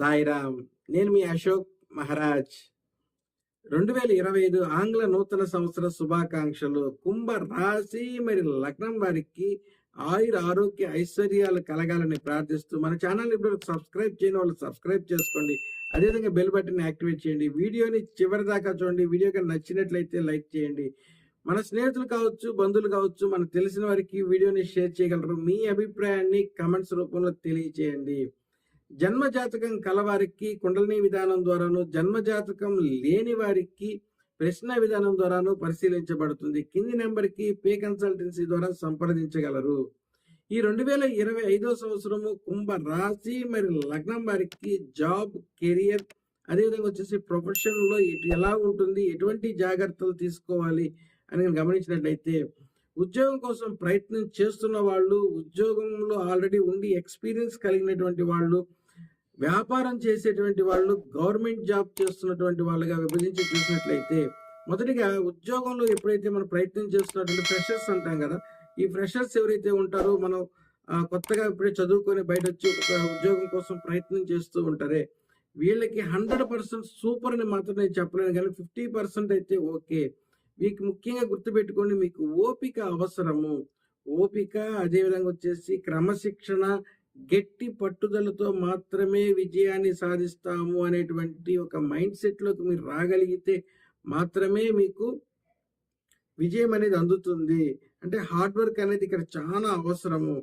సాయిరామ్ నేను మీ అశోక్ మహారాజ్. రెండు వేల ఇరవై ఐదు ఆంగ్ల నూతన సంవత్సర శుభాకాంక్షలు. కుంభ రాశి మరి లగ్నం వారికి ఆయుర ఆరోగ్య ఐశ్వర్యాలు కలగాలని ప్రార్థిస్తూ మన ఛానల్ ఇప్పుడు సబ్స్క్రైబ్ చేయని వాళ్ళు సబ్స్క్రైబ్ చేసుకోండి. అదేవిధంగా బెల్ బటన్ యాక్టివేట్ చేయండి. వీడియోని చివరి దాకా చూడండి. వీడియోకి నచ్చినట్లయితే లైక్ చేయండి. మన స్నేహితులు కావచ్చు బంధువులు కావచ్చు మనకు తెలిసిన వారికి వీడియోని షేర్ చేయగలరు. మీ అభిప్రాయాన్ని కమెంట్స్ రూపంలో తెలియచేయండి. జన్మ జాతకం కలవారికి కుండలిని విధానం ద్వారాను జన్మ జాతకం లేని వారికి ప్రశ్న విధానం ద్వారాను పరిశీలించబడుతుంది. కింది నెంబర్కి పే కన్సల్టెన్సీ ద్వారా సంప్రదించగలరు. ఈ రెండు వేల ఇరవై ఐదో సంవత్సరము కుంభ రాశి మరి లగ్నం వారికి జాబ్ కెరియర్ అదేవిధంగా వచ్చేసి ప్రొఫెషన్లో ఎలా ఉంటుంది ఎటువంటి జాగ్రత్తలు తీసుకోవాలి అని నేను గమనించినట్లయితే ఉద్యోగం కోసం ప్రయత్నం చేస్తున్న వాళ్ళు ఉద్యోగంలో ఆల్రెడీ ఉండి ఎక్స్పీరియన్స్ కలిగినటువంటి వాళ్ళు వ్యాపారం చేసేటువంటి వాళ్ళు గవర్నమెంట్ జాబ్ చేస్తున్నటువంటి వాళ్ళుగా విభజించి చూసినట్లయితే మొదటిగా ఉద్యోగంలో ఎప్పుడైతే మనం ప్రయత్నం చేస్తున్నటువంటి ఫ్రెషర్స్ అంటాం కదా ఈ ఫ్రెషర్స్ ఎవరైతే ఉంటారో మనం కొత్తగా ఇప్పుడే చదువుకొని బయట వచ్చి ఒక ఉద్యోగం కోసం ప్రయత్నం చేస్తూ ఉంటారే వీళ్ళకి హండ్రెడ్ పర్సెంట్ సూపర్ అని మాత్రం నేను చెప్పలేను. కానీ ఫిఫ్టీ పర్సెంట్ అయితే ఓకే. మీకు ముఖ్యంగా గుర్తుపెట్టుకోండి మీకు ఓపిక అవసరము. ఓపిక అదేవిధంగా వచ్చేసి క్రమశిక్షణ గట్టి పట్టుదలతో మాత్రమే విజయాన్ని సాధిస్తాము అనేటువంటి ఒక మైండ్ సెట్లోకి మీరు రాగలిగితే మాత్రమే మీకు విజయం అనేది అందుతుంది. అంటే హార్డ్ వర్క్ అనేది ఇక్కడ చాలా అవసరము.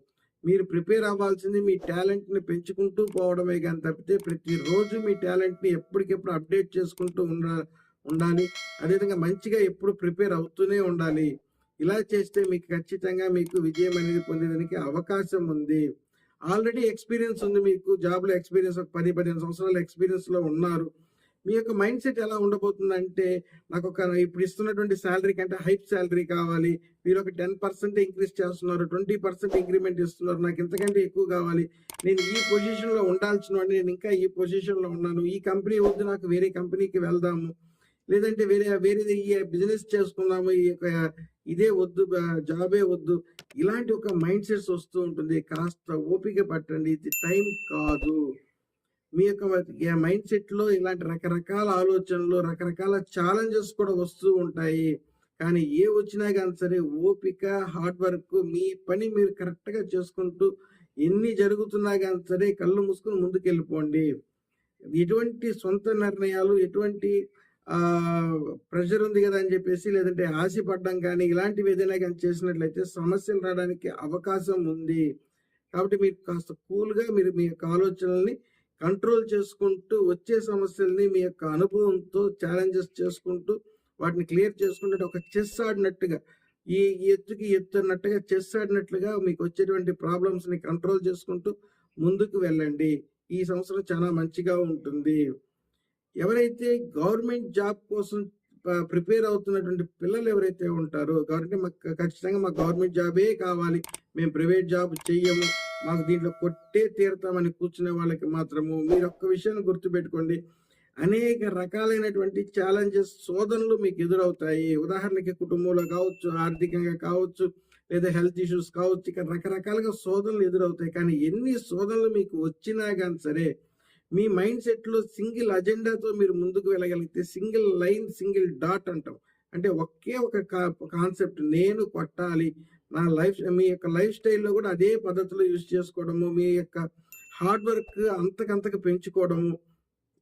మీరు ప్రిపేర్ అవ్వాల్సింది మీ టాలెంట్ని పెంచుకుంటూ పోవడమే కానీ తప్పితే ప్రతిరోజు మీ టాలెంట్ని ఎప్పటికెప్పుడు అప్డేట్ చేసుకుంటూ ఉండ ఉండాలి. అదేవిధంగా మంచిగా ఎప్పుడు ప్రిపేర్ అవుతూనే ఉండాలి. ఇలా చేస్తే మీకు ఖచ్చితంగా మీకు విజయం అనేది పొందేదానికి అవకాశం ఉంది. ఆల్రెడీ ఎక్స్పీరియన్స్ ఉంది మీకు జాబ్లో ఎక్స్పీరియన్స్ ఒక పది పదిహేను సంవత్సరాల ఎక్స్పీరియన్స్లో ఉన్నారు. మీ యొక్క మైండ్ సెట్ ఎలా ఉండబోతుందంటే నాకు ఒక ఇప్పుడు ఇస్తున్నటువంటి శాలరీ కంటే హైప్ శాలరీ కావాలి. మీరు ఒక టెన్ పర్సెంట్ ఇంక్రీజ్ చేస్తున్నారు ట్వంటీ పర్సెంట్ ఇంక్రిమెంట్ ఇస్తున్నారు నాకు ఇంతకంటే ఎక్కువ కావాలి. నేను ఈ పొజిషన్లో ఉండాల్సిన వాడిని, నేను ఇంకా ఈ పొజిషన్లో ఉన్నాను. ఈ కంపెనీ వద్దు నాకు వేరే కంపెనీకి వెళ్దాము. లేదంటే వేరే వేరేది ఈ బిజినెస్ చేసుకుందాము ఈ యొక్క ఇదే వద్దు జాబే వద్దు. ఇలాంటి ఒక మైండ్ సెట్స్ వస్తూ ఉంటుంది. కాస్త ఓపిక పట్టండి. ఇది టైం కాదు. మీ యొక్క మైండ్ సెట్లో ఇలాంటి రకరకాల ఆలోచనలు రకరకాల ఛాలెంజెస్ కూడా వస్తూ ఉంటాయి. కానీ ఏ వచ్చినా కానీ సరే ఓపిక హార్డ్ వర్క్ మీ పని మీరు కరెక్ట్గా చేసుకుంటూ ఎన్ని జరుగుతున్నా కానీ సరే కళ్ళు మూసుకుని ముందుకు వెళ్ళిపోండి ఎటువంటి సొంత నిర్ణయాలు ఎటువంటి ప్రెషర్ ఉంది కదా అని చెప్పేసి లేదంటే ఆశపడ్డం కానీ ఇలాంటివి ఏదైనా కానీ చేసినట్లయితే సమస్యలు రావడానికి అవకాశం ఉంది. కాబట్టి మీరు కాస్త కూల్గా మీరు మీ యొక్క ఆలోచనల్ని కంట్రోల్ చేసుకుంటూ వచ్చే సమస్యల్ని మీ యొక్క అనుభవంతో ఛాలెంజెస్ చేసుకుంటూ వాటిని క్లియర్ చేసుకుంటే ఒక చెస్ ఆడినట్టుగా ఈ ఎత్తుకి ఎత్తున్నట్టుగా ఎత్తు అన్నట్టుగా చెస్ ఆడినట్లుగా మీకు వచ్చేటువంటి ప్రాబ్లమ్స్ని కంట్రోల్ చేసుకుంటూ ముందుకు వెళ్ళండి. ఈ సంవత్సరం చాలా మంచిగా ఉంటుంది. ఎవరైతే గవర్నమెంట్ జాబ్ కోసం ప్రిపేర్ అవుతున్నటువంటి పిల్లలు ఎవరైతే ఉంటారో గవర్నమెంట్ మాకు ఖచ్చితంగా మాకు గవర్నమెంట్ జాబే కావాలి. మేము ప్రైవేట్ జాబ్ చెయ్యము. మాకు దీంట్లో కొట్టే తీరుతామని కూర్చునే వాళ్ళకి మాత్రము మీరు ఒక్క విషయాన్ని గుర్తుపెట్టుకోండి. అనేక రకాలైనటువంటి ఛాలెంజెస్ శోధనలు మీకు ఎదురవుతాయి. ఉదాహరణకి కుటుంబంలో కావచ్చు ఆర్థికంగా కావచ్చు లేదా హెల్త్ ఇష్యూస్ కావచ్చు ఇక రకరకాలుగా శోధనలు ఎదురవుతాయి. కానీ ఎన్ని శోధనలు మీకు వచ్చినా కానీ సరే మీ మైండ్ సెట్లో సింగిల్ అజెండాతో మీరు ముందుకు వెళ్ళగలిగితే సింగిల్ లైన్ సింగిల్ డాట్ అంటాం. అంటే ఒకే ఒక కాన్సెప్ట్ నేను కొట్టాలి. నా లైఫ్ మీ యొక్క లైఫ్ స్టైల్లో కూడా అదే పద్ధతిలో యూజ్ చేసుకోవడము మీ యొక్క హార్డ్ వర్క్ అంతకంతకు పెంచుకోవడము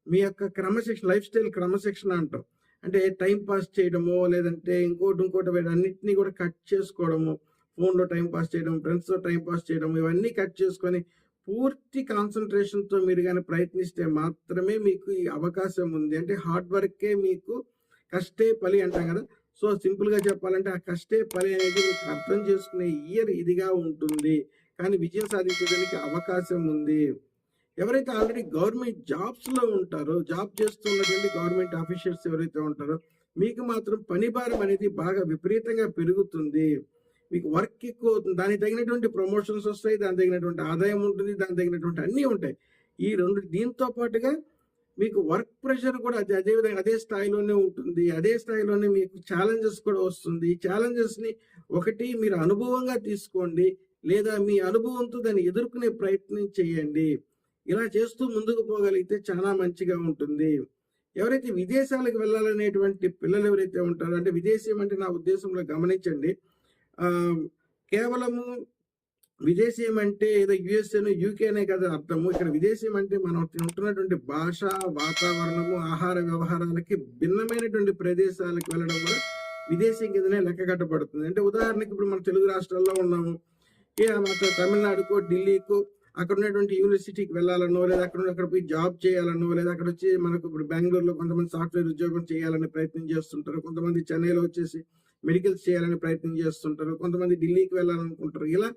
మీ యొక్క క్రమశిక్షణ లైఫ్ స్టైల్ క్రమశిక్షణ అంటాం. అంటే టైం పాస్ చేయడము లేదంటే ఇంకోటి ఇంకోటి అన్నింటినీ కూడా కట్ చేసుకోవడము ఫోన్లో టైం పాస్ చేయడం ఫ్రెండ్స్తో టైం పాస్ చేయడం ఇవన్నీ కట్ చేసుకొని పూర్తి కాన్సన్ట్రేషన్తో మీరు కానీ ప్రయత్నిస్తే మాత్రమే మీకు ఈ అవకాశం ఉంది. అంటే హార్డ్ వర్కే మీకు కష్టే పలి అంటాం కదా. సో సింపుల్గా చెప్పాలంటే ఆ కష్టే పని అనేది మీకు అర్థం చేసుకునే ఇయర్ ఇదిగా ఉంటుంది. కానీ విజయం సాధించడానికి అవకాశం ఉంది. ఎవరైతే ఆల్రెడీ గవర్నమెంట్ జాబ్స్లో ఉంటారో జాబ్ చేస్తున్నటువంటి గవర్నమెంట్ ఆఫీషియల్స్ ఎవరైతే ఉంటారో మీకు మాత్రం పని భారం అనేది బాగా విపరీతంగా పెరుగుతుంది. మీకు వర్క్ ఎక్కువ అవుతుంది. దానికి తగినటువంటి ప్రమోషన్స్ వస్తాయి దానికి తగినటువంటి ఆదాయం ఉంటుంది దానికి తగినటువంటి అన్నీ ఉంటాయి. ఈ రెండు దీంతో పాటుగా మీకు వర్క్ ప్రెషర్ కూడా అదే అదేవిధంగా అదే స్థాయిలోనే ఉంటుంది. అదే స్థాయిలోనే మీకు ఛాలెంజెస్ కూడా వస్తుంది. ఈ ఛాలెంజెస్ని ఒకటి మీరు అనుభవంగా తీసుకోండి లేదా మీ అనుభవంతో దాన్ని ఎదుర్కొనే ప్రయత్నం చేయండి. ఇలా చేస్తూ ముందుకు పోగలిగితే చాలా మంచిగా ఉంటుంది. ఎవరైతే విదేశాలకు వెళ్ళాలనేటువంటి పిల్లలు ఎవరైతే ఉంటారో అంటే విదేశీయం అంటే నా ఉద్దేశంలో గమనించండి. కేవలము విదేశీయం అంటే ఏదో యుఎస్ఏను యూకేనే కదా అర్థము. ఇక్కడ విదేశీయం అంటే మనం ఉంటున్నటువంటి భాష వాతావరణము ఆహార వ్యవహారాలకి భిన్నమైనటువంటి ప్రదేశాలకు వెళ్ళడం కూడా విదేశీయం కిందనే లెక్క కట్టబడుతుంది అంటే ఉదాహరణకి ఇప్పుడు మన తెలుగు రాష్ట్రాల్లో ఉన్నాము. ఏ మాత్రం తమిళనాడుకో ఢిల్లీకో అక్కడ ఉన్నటువంటి యూనివర్సిటీకి వెళ్ళాలనో లేదా అక్కడ అక్కడ పోయి జాబ్ చేయాలనో లేదా అక్కడ వచ్చి మనకు ఇప్పుడు బెంగళూరులో కొంతమంది సాఫ్ట్వేర్ ఉద్యోగం చేయాలని ప్రయత్నం చేస్తుంటారు. కొంతమంది చెన్నైలో వచ్చేసి మెడికల్స్ చేయాలని ప్రయత్నం చేస్తుంటారు. కొంతమంది ఢిల్లీకి వెళ్ళాలనుకుంటారు. ఇలా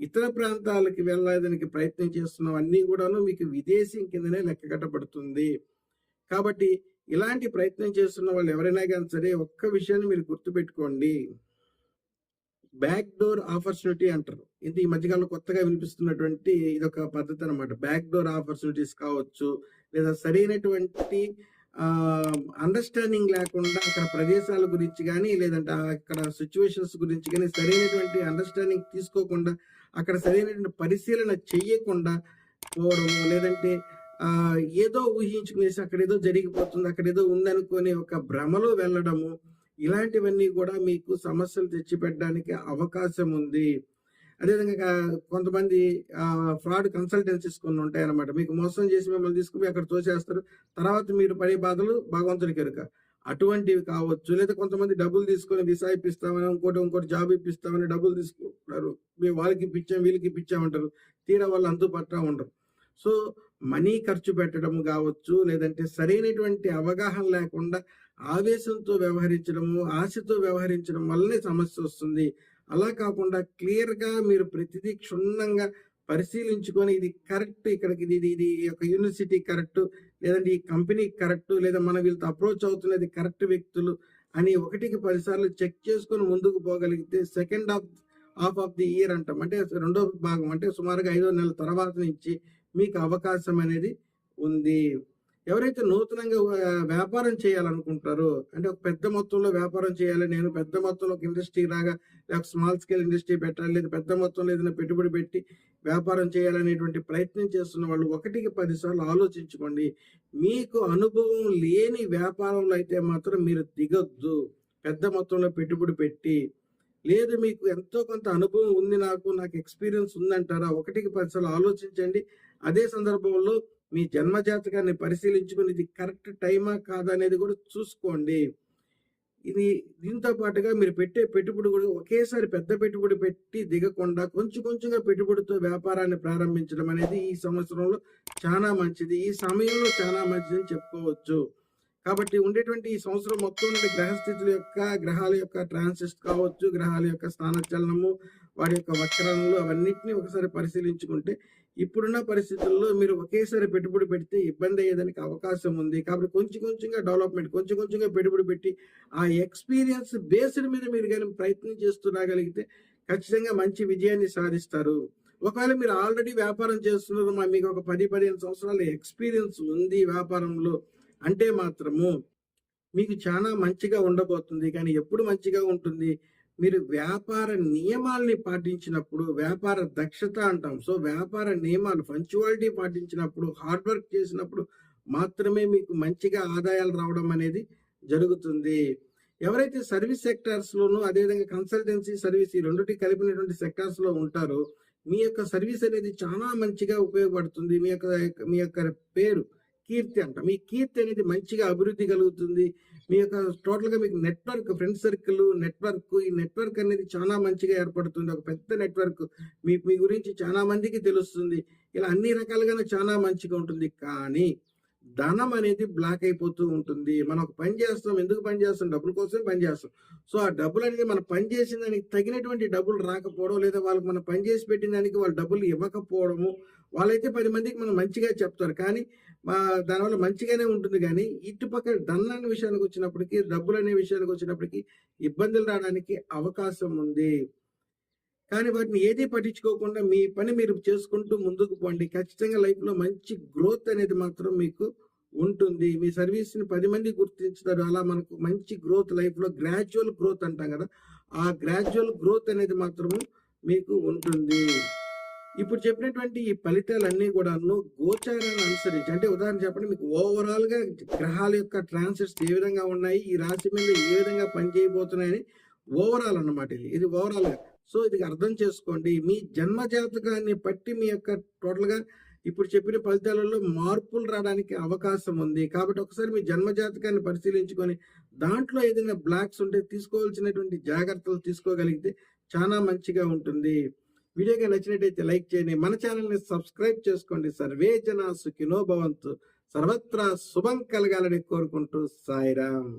ఇతర ప్రాంతాలకి వెళ్ళడానికి ప్రయత్నం చేస్తున్నవన్నీ కూడాను మీకు విదేశీ కిందనే లెక్క కట్టబడుతుంది కాబట్టి ఇలాంటి ప్రయత్నం చేస్తున్న వాళ్ళు ఎవరైనా కానీ సరే ఒక్క విషయాన్ని మీరు గుర్తుపెట్టుకోండి. బ్యాక్ డోర్ ఆపర్చునిటీ అంటారు. ఇది ఈ మధ్యకాలంలో కొత్తగా వినిపిస్తున్నటువంటి ఇది ఒక పద్ధతి అనమాట బ్యాక్ డోర్ ఆపర్చునిటీస్ కావచ్చు లేదా సరైనటువంటి అండర్స్టాండింగ్ లేకుండా అక్కడ ప్రదేశాల గురించి కానీ లేదంటే అక్కడ సిచ్యువేషన్స్ గురించి కానీ సరైనటువంటి అండర్స్టాండింగ్ తీసుకోకుండా అక్కడ సరైనటువంటి పరిశీలన చెయ్యకుండా పోవడము లేదంటే ఆ ఏదో ఊహించుకునేసి అక్కడ ఏదో జరిగిపోతుంది అక్కడ ఏదో ఉందనుకొని ఒక భ్రమలో వెళ్ళడము ఇలాంటివన్నీ కూడా మీకు సమస్యలు తెచ్చిపెట్టడానికి అవకాశం ఉంది. అదేవిధంగా కొంతమంది ఫ్రాడ్ కన్సల్టెన్సీస్ కొన్ని ఉంటాయన్నమాట. మీకు మోసం చేసి మిమ్మల్ని తీసుకుని అక్కడ తోసేస్తారు. తర్వాత మీరు పడే బాధలు భగవంతుడికి ఎరుక అటువంటివి కావచ్చు. లేదా కొంతమంది డబ్బులు తీసుకొని విసా ఇప్పిస్తామని ఇంకోటి ఇంకోటి జాబ్ ఇప్పిస్తామని డబ్బులు తీసుకుంటారు. మేము వాళ్ళకి ఇప్పించాం వీళ్ళకి ఇప్పించామంటారు. తీరా వాళ్ళు అంతు పట్టా ఉండరు. సో మనీ ఖర్చు పెట్టడం కావచ్చు లేదంటే సరైనటువంటి అవగాహన లేకుండా ఆవేశంతో వ్యవహరించడము ఆశతో వ్యవహరించడం వల్లనే సమస్య వస్తుంది. అలా కాకుండా క్లియర్గా మీరు ప్రతిదీ క్షుణ్ణంగా పరిశీలించుకొని ఇది కరెక్ట్ ఇక్కడికి ఇది ఇది యొక్క యూనివర్సిటీ కరెక్ట్ లేదంటే ఈ కంపెనీ కరెక్ట్ లేదా మన వీళ్ళతో అప్రోచ్ అవుతున్నది కరెక్ట్ వ్యక్తులు అని ఒకటికి పదిసార్లు చెక్ చేసుకొని ముందుకు పోగలిగితే second half half of the year అంటాం. అంటే రెండో భాగం అంటే సుమారుగా ఐదో నెలల తర్వాత నుంచి మీకు అవకాశం అనేది ఉంది. ఎవరైతే నూతనంగా వ్యాపారం చేయాలనుకుంటారో అంటే ఒక పెద్ద మొత్తంలో వ్యాపారం చేయాలి నేను పెద్ద మొత్తంలో ఒక ఇండస్ట్రీ లాగా లేక స్మాల్ స్కేల్ ఇండస్ట్రీ పెట్టాలి లేదా పెద్ద మొత్తంలో ఏదైనా పెట్టుబడి పెట్టి వ్యాపారం చేయాలనేటువంటి ప్రయత్నం చేస్తున్న వాళ్ళు ఒకటికి పదిసార్లు ఆలోచించుకోండి. మీకు అనుభవం లేని వ్యాపారంలో అయితే మాత్రం మీరు దిగొద్దు. పెద్ద మొత్తంలో పెట్టుబడి పెట్టి లేదు మీకు ఎంతో కొంత అనుభవం ఉంది నాకు నాకు ఎక్స్పీరియన్స్ ఉందంటారా ఒకటికి పదిసార్లు ఆలోచించండి. అదే సందర్భంలో మీ జన్మ జాతకాన్ని పరిశీలించుకుని ఇది కరెక్ట్ టైమా కాదా అనేది కూడా చూసుకోండి. ఇది దీంతో పాటుగా మీరు పెట్టే పెట్టుబడి కూడా ఒకేసారి పెద్ద పెట్టుబడి పెట్టి దిగకుండా కొంచెం కొంచెంగా పెట్టుబడితో వ్యాపారాన్ని ప్రారంభించడం అనేది ఈ సంవత్సరంలో చాలా మంచిది. ఈ సమయంలో చాలా మంచిది అని చెప్పుకోవచ్చు. కాబట్టి ఉండేటువంటి ఈ సంవత్సరం మొత్తం గ్రహస్థితుల యొక్క గ్రహాల యొక్క ట్రాన్సిస్ట్ కావచ్చు గ్రహాల యొక్క స్థానచలనము వాడి యొక్క వక్రణలు అవన్నిటిని ఒకసారి పరిశీలించుకుంటే ఇప్పుడున్న పరిస్థితుల్లో మీరు ఒకేసారి పెట్టుబడి పెడితే ఇబ్బంది అయ్యేదానికి అవకాశం ఉంది. కాబట్టి కొంచెం కొంచెంగా డెవలప్మెంట్ కొంచెం కొంచెంగా పెట్టుబడి పెట్టి ఆ ఎక్స్పీరియన్స్ బేస్డ్ మీద మీరు కానీ ప్రయత్నం చేస్తూ రాగలిగితే ఖచ్చితంగా మంచి విజయాన్ని సాధిస్తారు. ఒకవేళ మీరు ఆల్రెడీ వ్యాపారం చేస్తున్నారు మా మీకు ఒక పది పదిహేను సంవత్సరాల ఎక్స్పీరియన్స్ ఉంది వ్యాపారంలో అంటే మాత్రము మీకు చాలా మంచిగా ఉండబోతుంది. కానీ ఎప్పుడు మంచిగా ఉంటుంది? మీరు వ్యాపార నియమాల్ని పాటించినప్పుడు వ్యాపార దక్షత అంటాం. సో వ్యాపార నియమాలు పంచువాలిటీ పాటించినప్పుడు హార్డ్ వర్క్ చేసినప్పుడు మాత్రమే మీకు మంచిగా ఆదాయాలు రావడం అనేది జరుగుతుంది. ఎవరైతే సర్వీస్ సెక్టార్స్లోనూ అదేవిధంగా కన్సల్టెన్సీ సర్వీస్ ఈ రెండుటి కలిపినటువంటి సెక్టార్స్లో ఉంటారో మీ యొక్క సర్వీస్ అనేది చాలా మంచిగా ఉపయోగపడుతుంది. మీ యొక్క మీ యొక్క పేరు కీర్తి అంట. మీ కీర్తి అనేది మంచిగా అభివృద్ధి కలుగుతుంది. మీ యొక్క టోటల్గా మీకు నెట్వర్క్ ఫ్రెండ్ సర్కిల్ నెట్వర్క్ ఈ నెట్వర్క్ అనేది చాలా మంచిగా ఏర్పడుతుంది. ఒక పెద్ద నెట్వర్క్ మీ మీ గురించి చాలా మందికి తెలుస్తుంది. ఇలా అన్ని రకాలుగానే చాలా మంచిగా ఉంటుంది. కానీ ధనం అనేది బ్లాక్ అయిపోతూ ఉంటుంది. మనం ఒక పని చేస్తాం ఎందుకు పని చేస్తాం డబ్బుల కోసమే పని చేస్తాం సో ఆ డబ్బులు అనేది మనం పని చేసిన దానికి తగినటువంటి డబ్బులు రాకపోవడం లేదా వాళ్ళకి మనం పని చేసి పెట్టిన దానికి వాళ్ళు డబ్బులు ఇవ్వకపోవడము వాళ్ళైతే పది మందికి మనం మంచిగా చెప్తారు. కానీ మా దానివల్ల మంచిగానే ఉంటుంది. కానీ ఇటుపక్క ధనం అనే విషయానికి వచ్చినప్పటికీ డబ్బులు అనే విషయానికి వచ్చినప్పటికీ ఇబ్బందులు రావడానికి అవకాశం ఉంది. కానీ వాటిని ఏది పట్టించుకోకుండా మీ పని మీరు చేసుకుంటూ ముందుకు పోండి. ఖచ్చితంగా లైఫ్లో మంచి గ్రోత్ అనేది మాత్రం మీకు ఉంటుంది. మీ సర్వీస్ని పది మంది గుర్తించుతారు. అలా మనకు మంచి గ్రోత్ లైఫ్లో గ్రాడ్యువల్ గ్రోత్ అంటాం కదా ఆ గ్రాడ్యువల్ గ్రోత్ అనేది మాత్రము మీకు ఉంటుంది. ఇప్పుడు చెప్పినటువంటి ఈ ఫలితాలన్నీ కూడాను గోచారాన్ని అనుసరించి అంటే ఉదాహరణ చెప్పండి మీకు ఓవరాల్గా గ్రహాల యొక్క ట్రాన్సిట్స్ ఏ విధంగా ఉన్నాయి ఈ రాశి మీద ఏ విధంగా పనిచేయబోతున్నాయని ఓవరాల్ అన్నమాట ఇది. ఇది ఓవరాల్గా సో ఇది అర్థం చేసుకోండి. మీ జన్మ జాతకాన్ని బట్టి మీ యొక్క టోటల్గా ఇప్పుడు చెప్పిన ఫలితాలలో మార్పులు రావడానికి అవకాశం ఉంది. కాబట్టి ఒకసారి మీ జన్మ జాతకాన్ని పరిశీలించుకొని దాంట్లో ఏదైనా బ్లాక్స్ ఉంటే తీసుకోవాల్సినటువంటి జాగ్రత్తలు తీసుకోగలిగితే చాలా మంచిగా ఉంటుంది. వీడియోగా నచ్చినట్టయితే లైక్ చేయండి. మన ఛానల్ని సబ్స్క్రైబ్ చేసుకోండి. సర్వే జన సుఖినో భవంతు. సర్వత్రా శుభం కలగాలని కోరుకుంటూ సాయిరామ్.